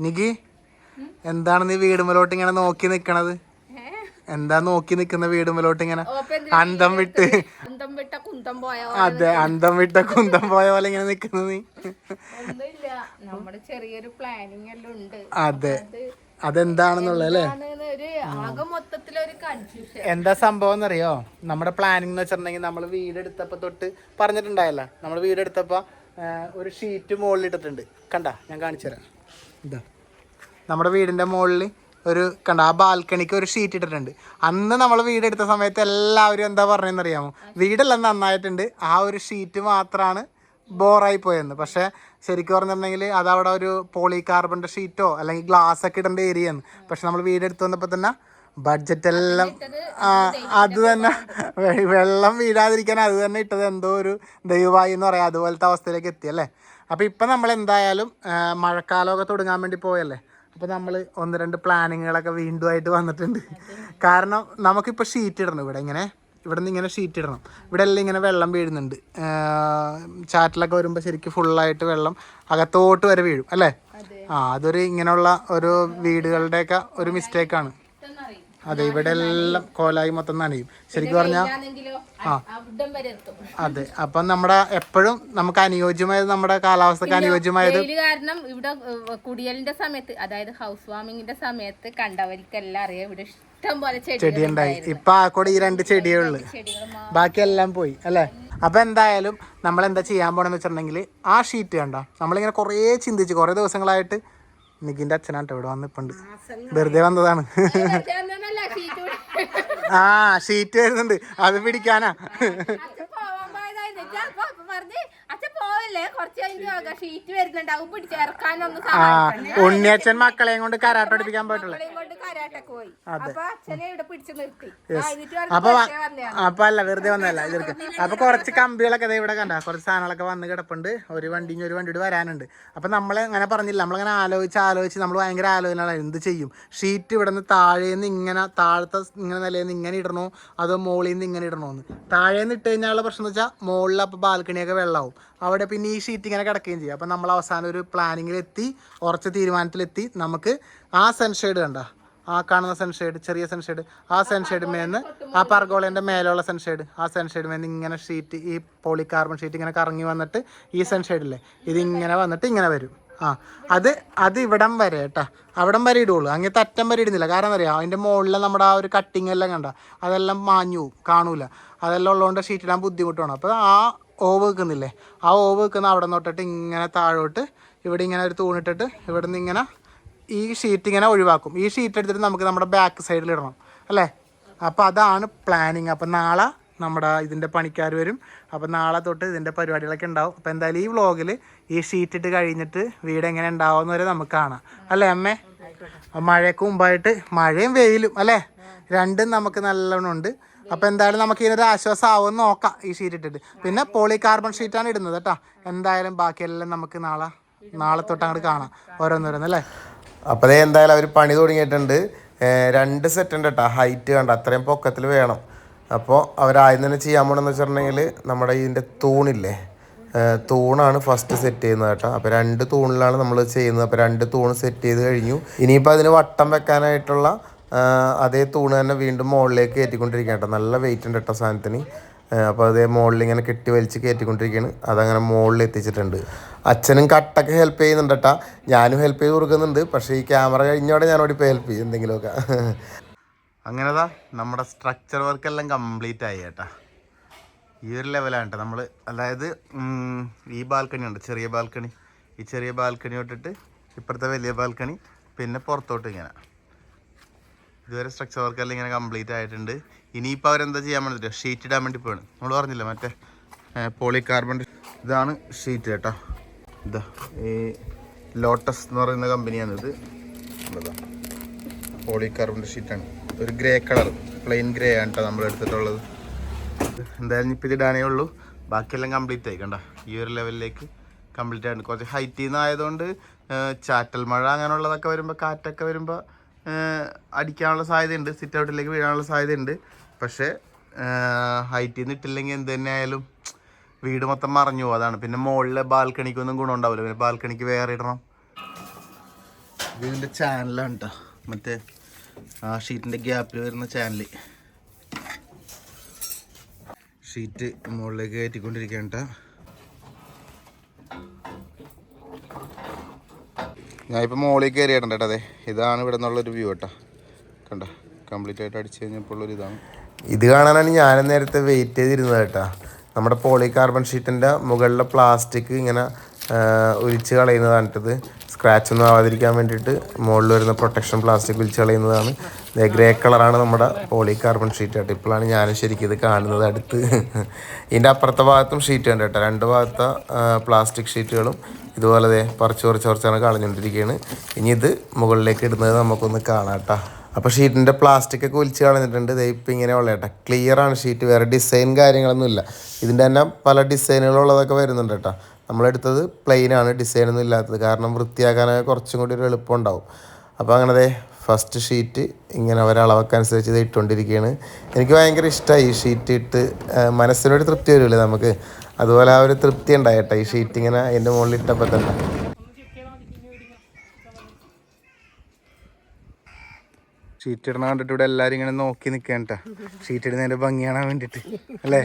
നികി എന്താണ് നീ വീടുമ്പലോട്ട് ഇങ്ങനെ നോക്കി നിക്കണത്? എന്താ നോക്കി നിക്കുന്ന വീടുമ്പലോട്ട് ഇങ്ങനെ? അന്തം വിട്ട്. അതെ അന്തം വിട്ട കുന്തം പോയ പോലെ ഇങ്ങനെ നിക്കുന്നത് നീ. ചെറിയൊരു പ്ലാനിങ് എല്ലാം ഉണ്ട്. അതെ. കൺഫ്യൂഷൻ എന്താ സംഭവം എന്നറിയോ നമ്മുടെ പ്ലാനിങ് എന്ന് വെച്ചിട്ടുണ്ടെങ്കിൽ നമ്മൾ വീടെടുത്തപ്പോ തൊട്ട് പറഞ്ഞിട്ടുണ്ടായല്ല. നമ്മൾ വീടെടുത്തപ്പോ ആ, ഒരു ഷീറ്റ് മുകളിൽ ഇട്ടിട്ടുണ്ട് കണ്ട? ഞാൻ കാണിച്ചു തരാം ഇതാ. നമ്മുടെ വീടിന്റെ മുകളിൽ ഒരു കണ്ട? ആ ബാൽക്കണിക്ക് ഒരു ഷീറ്റ് ഇട്ടിട്ടുണ്ട്. അന്ന് നമ്മൾ വീടെടുത്ത സമയത്ത് എല്ലാവരും എന്താ പറഞ്ഞതെന്ന് അറിയാമോ? വീടെല്ലാം നന്നായിട്ടുണ്ട്. ആ ഒരു ഷീറ്റ് മാത്രമാണ് ബോറായി പോയെന്ന്. പക്ഷേ ശരിക്കും പറഞ്ഞിട്ടുണ്ടെങ്കിൽ അതവിടെ ഒരു പോളി കാർബണിന്റെ ഷീറ്റോ അല്ലെങ്കിൽ ഗ്ലാസ് ഒക്കെ ഇടേണ്ട ഏരിയ ആണ് പക്ഷെ നമ്മൾ വീടെടുത്ത് വന്നപ്പോൾ തന്നെ ബഡ്ജറ്റ് എല്ലാം അത് തന്നെ വെള്ളം വീഴാതിരിക്കാൻ അത് തന്നെ ഇട്ടത്. എന്തോ ഒരു ദൈവമായി എന്ന് പറയാം. അതുപോലത്തെ അവസ്ഥയിലേക്ക് എത്തി അല്ലേ? അപ്പോൾ ഇപ്പം നമ്മൾ എന്തായാലും മഴക്കാലമൊക്കെ തുടങ്ങാൻ വേണ്ടി പോയല്ലേ? അപ്പോൾ നമ്മൾ ഒന്ന് രണ്ട് പ്ലാനിങ്ങുകളൊക്കെ വീണ്ടും ആയിട്ട് വന്നിട്ടുണ്ട്. കാരണം നമുക്കിപ്പോൾ ഷീറ്റ് ഇടണം ഇവിടെ ഇങ്ങനെ. ഇവിടെ നിന്ന് ഇങ്ങനെ ഷീറ്റ് ഇടണം. ഇവിടെ എല്ലാം ഇങ്ങനെ വെള്ളം വീഴുന്നുണ്ട്. ചാറ്റിലൊക്കെ വരുമ്പോൾ ശരിക്കും ഫുള്ളായിട്ട് വെള്ളം അകത്തോട്ട് വരെ വീഴും അല്ലേ? ആ അതൊരു ഇങ്ങനെയുള്ള ഒരു വീടുകളുടെയൊക്കെ ഒരു മിസ്റ്റേക്കാണ് അതെ ഇവിടെ എല്ലാം കോലായി മൊത്തം നനയും. ശരിക്കും പറഞ്ഞാൽ ആ അതെ അപ്പം നമ്മുടെ എപ്പോഴും നമുക്ക് അനുയോജ്യമായത് നമ്മുടെ കാലാവസ്ഥക്ക് അനുയോജ്യമായത് കാരണം ഇവിടെ കുടിയലിന്റെ സമയത്ത് അതായത് ഹൗസ് വാമിങ്ങിന്റെ സമയത്ത് കണ്ടവർക്കെല്ലാം അറിയാം ഇവിടെ ഇഷ്ടം പോലെ ചെടി ഉണ്ടായി ഇപ്പൊ ആ കൂടെ ഈ രണ്ട് ചെടിയേ ഉള്ളു ബാക്കിയെല്ലാം പോയി അല്ലേ? അപ്പൊ എന്തായാലും നമ്മൾ എന്താ ചെയ്യാൻ പോണെന്ന് വെച്ചിട്ടുണ്ടെങ്കിൽ ആ ഷീറ്റ് കണ്ടോ നമ്മളിങ്ങനെ കുറേ ചിന്തിച്ച് കുറേ ദിവസങ്ങളായിട്ട് നിഖിന്റെ അച്ഛനാട്ടോ ഇവിടെ വന്നിപ്പുണ്ട്. വെറുതെ വന്നതാണ്. ആ ഷീറ്റ് വരുന്നുണ്ട്. അത് പിടിക്കാനാ. ഉണ്ണിയച്ചൻ ഉണ്ണിയച്ഛൻ മക്കളെയും കൊണ്ട് കരാട്ട പഠിപ്പിക്കാൻ പോയിട്ടുള്ളത് പോയി. അപ്പൊ അപ്പൊ. അപ്പൊ അല്ല വെറുതെ വന്നല്ല ഇതൊക്കെ അപ്പൊ കുറച്ച് കമ്പികളൊക്കെ ഇവിടെ കണ്ട? കുറച്ച് സാധനങ്ങളൊക്കെ വന്ന് കിടപ്പുണ്ട്. ഒരു വണ്ടി ഒരു വണ്ടി കൂടി വരാനുണ്ട്. അപ്പൊ നമ്മൾ അങ്ങനെ പറഞ്ഞില്ല. നമ്മളിങ്ങനെ ആലോചിച്ച് ആലോചിച്ച് നമ്മൾ ഭയങ്കര ആലോചനകളാണ് എന്ത് ചെയ്യും? ഷീറ്റ് ഇവിടെ നിന്ന് താഴേന്ന് ഇങ്ങനെ താഴത്തെ ഇങ്ങനെ നിലയിൽ ഇങ്ങനെ ഇടണോ? അതോ മുകളിൽ നിന്ന് ഇങ്ങനെ ഇടണോന്ന്? താഴേന്ന് ഇട്ട് കഴിഞ്ഞാലുള്ള പ്രശ്നം എന്ന് വെച്ചാൽ മുകളിൽ അപ്പോൾ ബാൽക്കണിയൊക്കെ വെള്ളമാവും അവിടെ പിന്നെ ഈ ഷീറ്റ് ഇങ്ങനെ കിടക്കുകയും ചെയ്യും. അപ്പം നമ്മൾ അവസാനം ഒരു പ്ലാനിങ്ങിലെത്തി ഉറച്ച തീരുമാനത്തിലെത്തി നമുക്ക് ആ സൺഷെയ്ഡ് കണ്ട? ആ കാണുന്ന സൺഷെയ്ഡ് ചെറിയ സൺഷെയ്ഡ് ആ സൺഷെയ്ഡ് മേന്ന് ആ പർഗോളേന്റെ മേലുള്ള സൺഷെയ്ഡ് ആ സൺഷെയ്ഡ് മേന്ന് ഇങ്ങനെ ഷീറ്റ് ഈ പോളികാർബൺ ഷീറ്റ് ഇങ്ങനെ കറങ്ങി വന്നിട്ട് ഈ സൺഷെയ്ഡില്ലേ ഇതിങ്ങനെ വന്നിട്ട് ഇങ്ങനെ വരും. ആ അത് അത് ഇവിടം വരെ കേട്ടാ അവിടം വരെ ഇടുള്ളൂ അങ്ങനെ തറ്റം വരെ ഇടുന്നില്ല. കാരണം അറിയാം? അതിന്റെ മുകളിൽ നമ്മുടെ ആ ഒരു കട്ടിങ് എല്ലാം കണ്ട. അതെല്ലാം മാഞ്ഞു കാണൂല. അതെല്ലാം ഉള്ളതുകൊണ്ട് ഷീറ്റ് ഇടാൻ ബുദ്ധിമുട്ടാണ്. അപ്പോൾ ആ ഓവ് വെക്കുന്നില്ലേ? ആ ഓവ് വെക്കുന്ന അവിടെ നിന്ന് തൊട്ടിട്ട് ഇങ്ങനെ താഴോട്ട് ഇവിടെ ഇങ്ങനെ ഒരു തൂണിട്ടിട്ട് ഇവിടെ നിന്ന് ഇങ്ങനെ ഈ ഷീറ്റ് ഇങ്ങനെ ഒഴിവാക്കും. ഈ ഷീറ്റ് എടുത്തിട്ട് നമുക്ക് നമ്മുടെ ബാക്ക് സൈഡിൽ ഇടണം. അല്ലേ? അപ്പോൾ അതാണ് പ്ലാനിങ് അപ്പോൾ നാളെ നമ്മുടെ ഇതിന്റെ പണിക്കാർ വരും. അപ്പോൾ നാളെ തൊട്ട് ഇതിന്റെ പരിപാടികളൊക്കെ ഉണ്ടാവും. അപ്പോൾ എന്തായാലും ഈ വ്ളോഗിൽ ഈ ഷീറ്റ് ഇട്ട് കഴിഞ്ഞിട്ട് വീട് എങ്ങനെ ഉണ്ടാവുമെന്ന് വരെ നമുക്ക് കാണാം. അല്ലേ അമ്മേ? മഴയ്ക്ക് മുമ്പായിട്ട് മഴയും വെയിലും അല്ലേ? രണ്ടും നമുക്ക് നല്ലോണം ഉണ്ട്. അപ്പോൾ എന്തായാലും നമുക്ക് ഇതിനൊരു ആശ്വാസം ആവുമെന്ന് നോക്കാം ഈ ഷീറ്റ് ഇട്ടിട്ട്. പിന്നെ പോളി കാർബൺ ഷീറ്റാണ് ഇടുന്നത് കേട്ടോ. എന്തായാലും ബാക്കിയെല്ലാം നമുക്ക് നാളെ നാളെ തൊട്ട് അങ്ങോട്ട് കാണാം. ഓരോന്നോരോന്നല്ലേ അപ്പോൾ ദേ എന്തായാലും അവർ പണി തുടങ്ങിയിട്ടുണ്ട്. രണ്ട് സെറ്റ് ഉണ്ട് കേട്ടോ ഹൈറ്റ് വേണ്ട അത്രയും പൊക്കത്തിൽ വേണം. അപ്പോൾ അവരാദ്യം തന്നെ ചെയ്യാൻ പോകണമെന്ന് വെച്ചിട്ടുണ്ടെങ്കിൽ നമ്മുടെ ഇതിന്റെ തൂണില്ലേ? തൂണാണ് ഫസ്റ്റ് സെറ്റ് ചെയ്യുന്നത് കേട്ടോ. അപ്പോൾ രണ്ട് തൂണിലാണ് നമ്മൾ ചെയ്യുന്നത്. അപ്പോൾ രണ്ട് തൂണ് സെറ്റ് ചെയ്ത് കഴിഞ്ഞു. ഇനിയിപ്പോൾ അതിന് വട്ടം വെക്കാനായിട്ടുള്ള അതേ തൂണ് തന്നെ വീണ്ടും മുകളിലേക്ക് കയറ്റിക്കൊണ്ടിരിക്കുക കേട്ടോ നല്ല വെയിറ്റ് ഉണ്ട് കേട്ടോ സാധനത്തിന്. അപ്പോൾ അതേ മുകളിൽ ഇങ്ങനെ കെട്ടി വലിച്ച് കയറ്റിക്കൊണ്ടിരിക്കുകയാണ് അതങ്ങനെ മുകളിൽ എത്തിച്ചിട്ടുണ്ട്. അച്ഛനും കട്ടൊക്കെ ഹെൽപ്പ് ചെയ്യുന്നുണ്ട് കേട്ടാ ഞാനും ഹെൽപ്പ് ചെയ്ത് കൊടുക്കുന്നുണ്ട്. പക്ഷേ ഈ ക്യാമറ കഴിഞ്ഞോടെ ഞാനോട് ഇപ്പോൾ ഹെൽപ്പ് ചെയ്യും എന്തെങ്കിലുമൊക്കെ. അങ്ങനെതാ നമ്മുടെ സ്ട്രക്ചർ വർക്ക് എല്ലാം കംപ്ലീറ്റ് ആയി കേട്ടാ ഈ ഒരു ലെവലാണ് കേട്ടോ നമ്മൾ അതായത് ഈ ബാൽക്കണി ഉണ്ട് ചെറിയ ബാൽക്കണി ഈ ചെറിയ ബാൽക്കണി തൊട്ടിട്ട് ഇപ്പുറത്തെ വലിയ ബാൽക്കണി പിന്നെ പുറത്തോട്ട് ഇങ്ങനെ. ഇതുവരെ സ്ട്രക്ചർ വർക്ക് എല്ലാം ഇങ്ങനെ കംപ്ലീറ്റ് ആയിട്ടുണ്ട്. ഇനിയിപ്പോൾ അവരെന്താ ചെയ്യാൻ വേണ്ടിയിട്ട് ഷീറ്റ് ഇടാൻ വേണ്ടി പോവാണ്. നമ്മൾ പറഞ്ഞില്ല മറ്റേ പോളി കാർബൺ ഇതാണ് ഷീറ്റ് കേട്ടോ. ഇതാ ഈ ലോട്ടസ് എന്ന് പറയുന്ന കമ്പനിയാണ് ഇത്. പോളി കാർബൺ ഷീറ്റാണ് ഒരു ഗ്രേ കളർ പ്ലെയിൻ ഗ്രേ ആണ് കേട്ടോ നമ്മൾ എടുത്തിട്ടുള്ളത്. എന്തായാലും ഇപ്പം ഇതിടാനേ ഉള്ളൂ. ബാക്കിയെല്ലാം കംപ്ലീറ്റ് ആയി. കണ്ട? ഈ ഒരു ലെവലിലേക്ക് കംപ്ലീറ്റ് ആയിട്ടുണ്ട്. കുറച്ച് ഹൈറ്റിൽ നിന്ന് ആയതുകൊണ്ട് ചാറ്റൽ മഴ അങ്ങനെയുള്ളതൊക്കെ വരുമ്പോൾ കാറ്റൊക്കെ വരുമ്പോൾ അടിക്കാനുള്ള സാധ്യതയുണ്ട് സിറ്റ് ഔട്ടിലേക്ക് വീഴാനുള്ള സാധ്യതയുണ്ട്. പക്ഷേ ഹൈറ്റിൽ നിന്ന് ഇട്ടില്ലെങ്കിൽ എന്ത് തന്നെ ആയാലും വീട് മൊത്തം മറഞ്ഞു പോകും അതാണ്. പിന്നെ മുകളിലെ ബാൽക്കണിക്കൊന്നും ഗുണം ഉണ്ടാവില്ല. പിന്നെ ബാൽക്കണിക്ക് വേറെ ഇടണം. ഇത് ഇതിന്റെ ചാനലാണ് കേട്ടോ മറ്റേ ആ ഷീറ്റിന്റെ ഗ്യാപ്പിൽ വരുന്ന ചാനൽ ഷീറ്റ് മുകളിലേക്ക് കയറ്റിക്കൊണ്ടിരിക്കുകയാണ് കേട്ടോ ഞാൻ മോളിൽ കയറി കയറിയിട്ടുണ്ട് കേട്ടോ അതെ. ഇതാണ് ഇവിടെ നിന്നുള്ളൊരു വ്യൂ കേട്ടോ. കണ്ട? കംപ്ലീറ്റ് ആയിട്ട് അടിച്ചു കഴിഞ്ഞപ്പോൾ ഉള്ളൊരു ഇതാണ്. ഇത് കാണാനാണ് ഞാൻ നേരത്തെ വെയിറ്റ് ചെയ്തിരുന്നത് കേട്ടോ. നമ്മുടെ പോളി കാർബൺ ഷീറ്റിന്റെ മുകളിലെ പ്ലാസ്റ്റിക് ഇങ്ങനെ ഒഴിച്ച് ഒലിച്ച് കളയുന്നതാണിട്ടത് സ്ക്രാച്ച് ഒന്നും ആവാതിരിക്കാൻ വേണ്ടിയിട്ട് മുകളിൽ വരുന്ന പ്രൊട്ടക്ഷൻ പ്ലാസ്റ്റിക് ഒലിച്ച് കളയുന്നതാണ്. ഗ്രേ കളറാണ് നമ്മുടെ പോളി കാർബൺ ഷീറ്റ് കേട്ടോ. ഇപ്പോഴാണ് ഞാനും ശരിക്കും ഇത് കാണുന്നത് അടുത്ത്. ഇതിന്റെ അപ്പുറത്തെ ഭാഗത്തും ഷീറ്റ് ഉണ്ട് കേട്ടോ. രണ്ട് ഭാഗത്തെ പ്ലാസ്റ്റിക് ഷീറ്റുകളും ഇതുപോലെ ദേ പറിച്ച് പറിച്ച് പറിച്ചാണ് കളഞ്ഞുകൊണ്ടിരിക്കുകയാണ് ഇനി ഇത് മുകളിലേക്ക് ഇടുന്നത് നമുക്കൊന്ന് കാണാം കേട്ടോ അപ്പോൾ ഷീറ്റിന്റെ പ്ലാസ്റ്റിക് ഒക്കെ ഒലിച്ച് കളഞ്ഞിട്ടുണ്ട്. ഇപ്പം ഇങ്ങനെ ഉള്ള കേട്ടോ ക്ലിയർ ആണ് ഷീറ്റ്. വേറെ ഡിസൈൻ കാര്യങ്ങളൊന്നുമില്ല. ഇതിന്റെ തന്നെ പല ഡിസൈനുകളുള്ളതൊക്കെ വരുന്നുണ്ട് കേട്ടോ നമ്മളെടുത്തത് ഡിസൈൻ ഒന്നും ഇല്ലാത്തത്. കാരണം വൃത്തിയാക്കാനൊക്കെ കുറച്ചും കൂടി ഒരു എളുപ്പം ഉണ്ടാവും. അപ്പോൾ അങ്ങനെ ദേ ഫസ്റ്റ് ഷീറ്റ് ഇങ്ങനെ ഒരളവക്കനുസരിച്ച് ഇത് ഇട്ടുകൊണ്ടിരിക്കുകയാണ് എനിക്ക് ഭയങ്കര ഇഷ്ടമായി ഈ ഷീറ്റ് ഇട്ട്. മനസ്സിനൊരു തൃപ്തി വരില്ലേ നമുക്ക്. അതുപോലെ ആ ഒരു തൃപ്തി ഉണ്ടായി ഈ ഷീറ്റ് ഇങ്ങനെ എന്റെ മുകളിൽ ഇട്ടപ്പോൾ തന്നെ. ഷീറ്റ് ഇടണ കണ്ടിട്ട് ഇവിടെ എല്ലാരും ഇങ്ങനെ നോക്കി നിൽക്കാൻ കേട്ടോ ഷീറ്റ് ഇടുന്നതിന്റെ ഭംഗി കാണാൻ വേണ്ടിട്ട് അല്ലേ?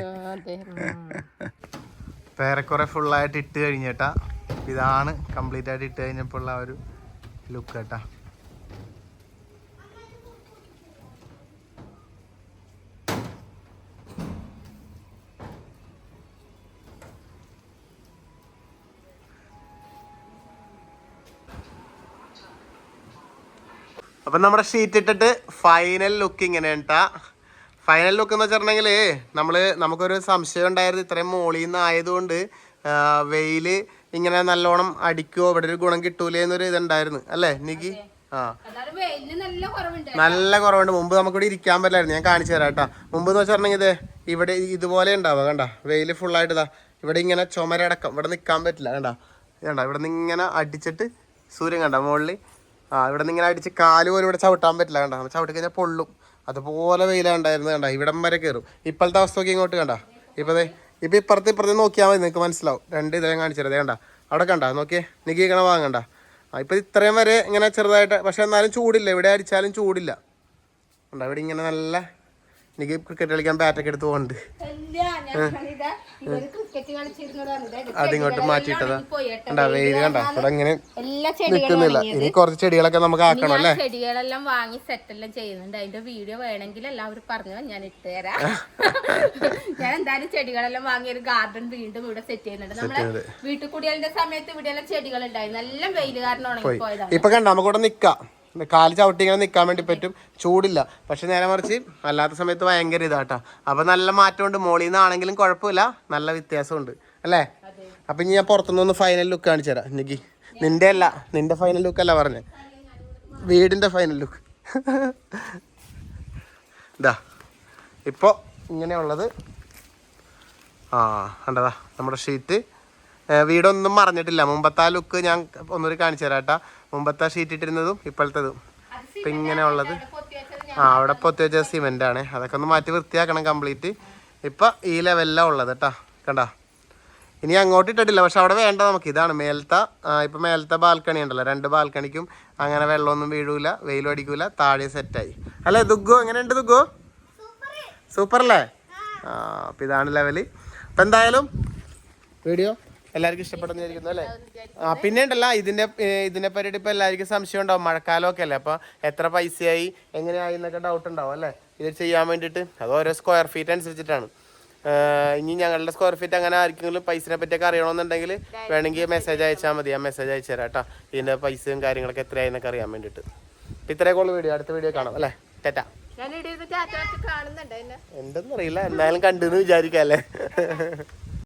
പേരക്കുറെ ഫുള്ളായിട്ട് ഇട്ട് കഴിഞ്ഞേട്ടാ. ഇതാണ് കംപ്ലീറ്റ് ആയിട്ട് ഇട്ട് കഴിഞ്ഞപ്പോൾ ഉള്ള ആ ഒരു ലുക്ക് കേട്ടാ അപ്പം നമ്മുടെ ഷീറ്റ് ഇട്ടിട്ട് ഫൈനൽ ലുക്ക് ഇങ്ങനെ കേട്ടാ ഫൈനൽ ലുക്ക് എന്ന് വെച്ചിട്ടുണ്ടെങ്കിൽ നമ്മൾ നമുക്കൊരു സംശയം ഉണ്ടായിരുന്നു ഇത്രയും മോളിൽ നിന്ന് ആയതുകൊണ്ട് വെയിൽ ഇങ്ങനെ നല്ലോണം അടിക്കുമോ ഇവിടെ ഒരു ഗുണം കിട്ടൂലേ എന്നൊരു ഇതുണ്ടായിരുന്നു. അല്ലേ നിക്കി? ആ. നല്ല കുറവുണ്ട് നല്ല കുറവുണ്ട്. മുമ്പ് നമുക്കിവിടെ ഇരിക്കാൻ പറ്റില്ലായിരുന്നു. ഞാൻ കാണിച്ചു തരാം കേട്ടോ മുമ്പ് എന്ന് വെച്ചിട്ടുണ്ടെങ്കിൽ ഇത് ഇവിടെ ഇതുപോലെ ഉണ്ടാവുക. കണ്ട? വെയിൽ ഫുള്ളായിട്ട് ഇതാ. ഇവിടെ ഇങ്ങനെ ചുമരടക്കം. ഇവിടെ നിൽക്കാൻ പറ്റില്ല. കണ്ട? കണ്ട? ഇവിടെ നിന്ന് ഇങ്ങനെ അടിച്ചിട്ട് സൂര്യൻ കണ്ട? മുകളിൽ ആ ഇവിടെ നിന്ന് ഇങ്ങനെ അടിച്ച് കാൽ പോലും ഇവിടെ ചവിട്ടാൻ പറ്റില്ല കണ്ട? ചവിട്ടി കഴിഞ്ഞാൽ പൊള്ളും. അതുപോലെ വെയിലുണ്ടായിരുന്നു കണ്ട? ഇവിടം വരെ കയറും ഇപ്പോഴത്തെ അവസ്ഥ നോക്കി ഇങ്ങോട്ട് കണ്ട? ഇപ്പം ദേ ഇപ്പം ഇപ്പുറത്ത് ഇപ്പുറത്ത് നോക്കിയാൽ മതി നിങ്ങൾക്ക് മനസ്സിലാവും. രണ്ട് ഇതേ കാണിച്ചത് കണ്ട? അവിടെ കണ്ട? നോക്കിയേ വാങ്ങ വാങ്ങണ്ട ആ ഇപ്പം ഇത്രയും വരെ ഇങ്ങനെ ചെറുതായിട്ട് പക്ഷെ എന്നാലും ചൂടില്ല. ഇവിടെ അടിച്ചാലും ചൂടില്ല. ഉണ്ടോ ഇവിടെ ഇങ്ങനെ നല്ല എനിക്ക് ക്രിക്കറ്റ് കളിക്കാൻ ബാറ്റൊക്കെ എടുത്ത് ഇത് അതിങ്ങോട്ട് മാറ്റിയിട്ടതാ. ഉണ്ടാ വെയിൽ കണ്ടാ ഇവിടെ ഇങ്ങനെ നിൽക്കുന്നില്ല ഇനി കുറച്ച് ചെടികളൊക്കെ നമുക്ക് ആക്കണം അല്ലേ? ചെടികളെല്ലാം വാങ്ങി സെറ്റ് എല്ലാം ചെയ്യുന്നുണ്ട്. അതിന്റെ വീഡിയോ വേണമെങ്കിൽ എല്ലാവരും പറഞ്ഞു ഞാൻ ഇട്ട് തരാം. ഞാൻ എന്തായാലും ചെടികളെല്ലാം വാങ്ങി ഒരു ഗാർഡൻ വീണ്ടും ഇവിടെ സെറ്റ് ചെയ്യുന്നുണ്ട്. നമ്മളെ വീട്ടിൽ കുടികളുടെ സമയത്ത് ഇവിടെ എല്ലാം ചെടികൾ ഉണ്ടായിരുന്നു എല്ലാം വെയിൽ കാരണം ഉണങ്ങി പോയതാണ്. ഇപ്പൊ കണ്ട നമുക്കിവിടെ നിക്കാം. കാൽ ചവിട്ടി ഇങ്ങനെ നിൽക്കാൻ വേണ്ടി പറ്റും. ചൂടില്ല. പക്ഷെ നേരെ മറിച്ച് അല്ലാത്ത സമയത്ത് ഭയങ്കര ഇതാട്ടാ. അപ്പൊ നല്ല മാറ്റമുണ്ട്. മോളിൽ നിന്നാണെങ്കിലും കുഴപ്പമില്ല. നല്ല വ്യത്യാസമുണ്ട്. അല്ലേ? അപ്പൊ ഇനി ഞാൻ പുറത്തുനിന്ന് ഫൈനൽ ലുക്ക് കാണിച്ചു തരാം നിക്ക്. നിന്റെ അല്ല നിന്റെ ഫൈനൽ ലുക്ക് അല്ല പറഞ്ഞേ. വീടിന്റെ ഫൈനൽ ലുക്ക് ഇതാ ഇപ്പോൾ ഇങ്ങനെയുള്ളത്. ആ കണ്ടതാ നമ്മുടെ ഷീറ്റ് വീടൊന്നും മറഞ്ഞിട്ടില്ല മുമ്പത്തെ ലുക്ക് ഞാൻ ഒന്നൊരു കാണിച്ചു തരാം കേട്ടാ. മുമ്പത്തെ ഷീറ്റ് ഇട്ടിരുന്നതും ഇപ്പോഴത്തതും. ഇപ്പം ഇങ്ങനെയുള്ളത് ആ അവിടെ പൊത്തി വെച്ച സിമെന്റ് ആണ്. അതൊക്കെ ഒന്ന് മാറ്റി വൃത്തിയാക്കണം കംപ്ലീറ്റ് ഇപ്പം ഈ ലെവലിലാണ് ഉള്ളത് കേട്ടാ കണ്ടാ? ഇനി അങ്ങോട്ട് ഇട്ടിട്ടില്ല. പക്ഷെ അവിടെ വേണ്ട നമുക്ക്. ഇതാണ് മേലത്തെ ഇപ്പം മേലത്തെ ബാൽക്കണി ഉണ്ടല്ലോ. രണ്ട് ബാൽക്കണിക്കും അങ്ങനെ വെള്ളമൊന്നും വീഴൂല വെയിലും അടിക്കൂല. താഴെ സെറ്റായി അല്ലേ ദുഗോ എങ്ങനെയുണ്ട് ദുഗോ സൂപ്പർ അല്ലേ ആ അപ്പം ഇതാണ് ലെവൽ അപ്പം എന്തായാലും വീഡിയോ എല്ലാവർക്കും ഇഷ്ടപ്പെടുന്ന വിചാരിക്കുന്നു അല്ലേ? ആ പിന്നെ ഉണ്ടല്ല ഇതിന്റെ ഇതിനെ പറ്റിയിട്ട് ഇപ്പൊ എല്ലാവർക്കും സംശയം ഉണ്ടാവും. മഴക്കാലമൊക്കെ അല്ലേ? അപ്പൊ എത്ര പൈസയായി എങ്ങനെയായി എന്നൊക്കെ ഡൗട്ട് ഉണ്ടാവും അല്ലേ? ഇത് ചെയ്യാൻ വേണ്ടിയിട്ട്. അത് ഓരോ സ്ക്വയർ ഫീറ്റ് അനുസരിച്ചിട്ടാണ്. ഇനി ഞങ്ങളുടെ സ്ക്വയർ ഫീറ്റ് അങ്ങനെ ആർക്കെങ്കിലും പൈസനെ പറ്റിയൊക്കെ അറിയണമെന്നുണ്ടെങ്കിൽ വേണമെങ്കിൽ മെസ്സേജ് അയച്ചാൽ മതി. ആ മെസ്സേജ് അയച്ചു തരാം കേട്ടോ. ഇതിന്റെ പൈസയും കാര്യങ്ങളൊക്കെ എത്രയായി എന്നൊക്കെ അറിയാൻ വേണ്ടിയിട്ട്. അപ്പൊ ഇത്രയൊക്കെ ഉള്ള വീഡിയോ. അടുത്ത വീഡിയോ കാണാം അല്ലേ? ടെറ്റ. എന്തെന്നറിയില്ല. എന്തായാലും കണ്ടെന്ന് വിചാരിക്കാം അല്ലേ?